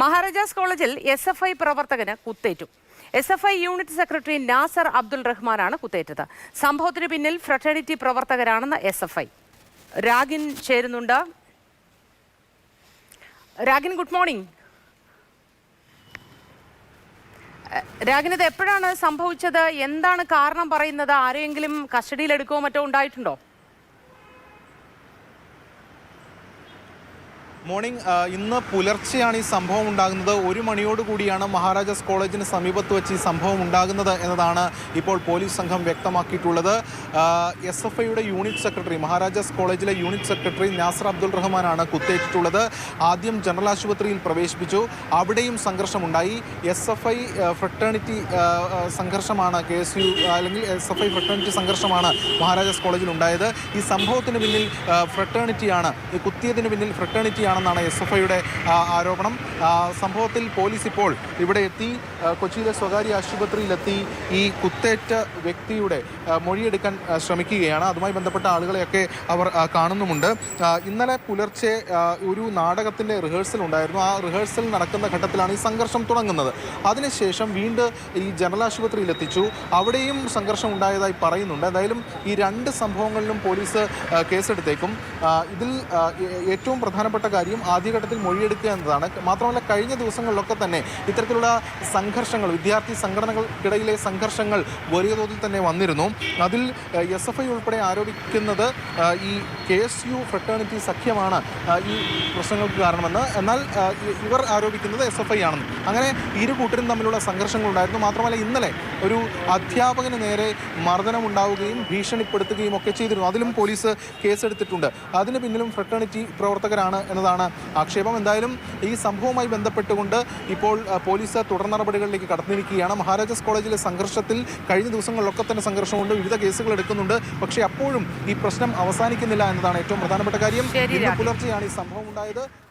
മഹാരാജാസ് കോളേജിൽ S F I പ്രവർത്തകന് കുത്തേറ്റു. S F I unit secretary Nasar Abdul റഹ്മാനാണ് കുത്തേറ്റത്. സംഭവത്തിന് പിന്നിൽ ഫ്രട്ടേണിറ്റി പ്രവർത്തകരാണെന്ന് എസ് എഫ് ഐ. രാഗിൻ ചേരുന്നുണ്ട്. Ragin good morning. രാഗിൻ ഇത് എപ്പോഴാണ് സംഭവിച്ചത്? എന്താണ് കാരണം പറയുന്നത്? ആരെയെങ്കിലും കസ്റ്റഡിയിലെടുക്കുകയോ മറ്റോ ഉണ്ടായിട്ടുണ്ടോ? മോർണിംഗ് ഇന്ന് പുലർച്ചെയാണ് ഈ സംഭവം ഉണ്ടാകുന്നത്. ഒരു മണിയോട് കൂടിയാണ് മഹാരാജാസ് കോളേജിന് സമീപത്ത് വെച്ച് ഈ സംഭവം ഉണ്ടാകുന്നത് എന്നതാണ് ഇപ്പോൾ പോലീസ് സംഘം വ്യക്തമാക്കിയിട്ടുള്ളത്. എസ് എഫ് ഐയുടെ യൂണിറ്റ് സെക്രട്ടറി മഹാരാജാസ് കോളേജിലെ യൂണിറ്റ് സെക്രട്ടറി നാസർ അബ്ദുൾ റഹ്മാനാണ് കുത്തേറ്റിട്ടുള്ളത്. ആദ്യം ജനറൽ ആശുപത്രിയിൽ പ്രവേശിപ്പിച്ചു. അവിടെയും സംഘർഷമുണ്ടായി. എസ് എഫ് ഐ ഫ്രട്ടേണിറ്റി സംഘർഷമാണ് കെ എസ് യു അല്ലെങ്കിൽ എസ് എഫ് ഐ ഫ്രട്ടേണിറ്റി സംഘർഷമാണ് മഹാരാജാസ് കോളേജിൽ ഉണ്ടായത് ഈ സംഭവത്തിന് പിന്നിൽ ഫ്രട്ടേണിറ്റിയാണ് ഈ കുത്തിയതിന് പിന്നിൽ ഫ്രട്ടേണിറ്റിയാണെന്നാണ് എസ് എഫ് ഐയുടെ ആരോപണം. സംഭവത്തിൽ പോലീസ് ഇപ്പോൾ ഇവിടെ എത്തി. കൊച്ചിയിലെ സ്വകാര്യ ആശുപത്രിയിലെത്തി ഈ കുത്തേറ്റ വ്യക്തിയുടെ മൊഴിയെടുക്കാൻ ശ്രമിക്കുകയാണ്. അതുമായി ബന്ധപ്പെട്ട ആളുകളെയൊക്കെ അവർ കാണുന്നുമുണ്ട്. ഇന്നലെ പുലർച്ചെ ഒരു നാടകത്തിന്റെ റിഹേഴ്സൽ ഉണ്ടായിരുന്നു. ആ റിഹേഴ്സൽ നടക്കുന്ന ഘട്ടത്തിലാണ് ഈ സംഘർഷം തുടങ്ങുന്നത്. അതിനുശേഷം വീണ്ടും ഈ ജനറൽ ആശുപത്രിയിൽ എത്തിച്ചു അവിടെയും സംഘർഷം ഉണ്ടായതായി പറയുന്നുണ്ട്. എന്തായാലും ഈ രണ്ട് സംഭവങ്ങളിലും പോലീസ് കേസെടുത്തേക്കും. ഇതിൽ ഏറ്റവും പ്രധാനപ്പെട്ട കാര്യം ആദ്യഘട്ടത്തിൽ മൊഴിയെടുക്കുക എന്നതാണ്. മാത്രമല്ല കഴിഞ്ഞ ദിവസങ്ങളിലൊക്കെ തന്നെ ഇത്തരത്തിലുള്ള സംഘർഷങ്ങൾ വിദ്യാർത്ഥി സംഘടനകൾക്കിടയിലെ സംഘർഷങ്ങൾ വലിയ തോതിൽ തന്നെ വന്നിരുന്നു. അതിൽ എസ് എഫ് ഐ ഉൾപ്പെടെ ആരോപിക്കുന്നത് ഈ കെ എസ് യു ഫ്രട്ടേണിറ്റി സഖ്യമാണ് ഈ പ്രശ്നങ്ങൾക്ക് കാരണമെന്ന്. എന്നാൽ ഇവർ ആരോപിക്കുന്നത് എസ് എഫ് ഐ ആണെന്ന്. അങ്ങനെ ഇരു കൂട്ടരും തമ്മിലുള്ള സംഘർഷങ്ങൾ ഉണ്ടായിരുന്നു. മാത്രമല്ല ഇന്നലെ ഒരു അധ്യാപകന് നേരെ മർദ്ദനമുണ്ടാവുകയും ഭീഷണിപ്പെടുത്തുകയും ഒക്കെ ചെയ്തിരുന്നു. അതിലും പോലീസ് കേസെടുത്തിട്ടുണ്ട്. അതിന് പിന്നിലും ഫ്രട്ടേണിറ്റി പ്രവർത്തകരാണ് എന്നതാണ് ആക്ഷേപം. എന്തായാലും ഈ സംഭവവുമായി ബന്ധപ്പെട്ടുകൊണ്ട് ഇപ്പോൾ പോലീസ് തുടർ നടപടികളിലേക്ക് കടന്നിരിക്കുകയാണ്. മഹാരാജാസ് കോളേജിലെ സംഘർഷത്തിൽ കഴിഞ്ഞ ദിവസങ്ങളിലൊക്കെ തന്നെ സംഘർഷമുണ്ട്. വിവിധ കേസുകൾ എടുക്കുന്നുണ്ട്. പക്ഷേ അപ്പോഴും ഈ പ്രശ്നം അവസാനിക്കുന്നില്ല എന്നതാണ് ഏറ്റവും പ്രധാനപ്പെട്ട കാര്യം. ഇന്ന് പുലർച്ചെയാണ് ഈ സംഭവം ഉണ്ടായത്.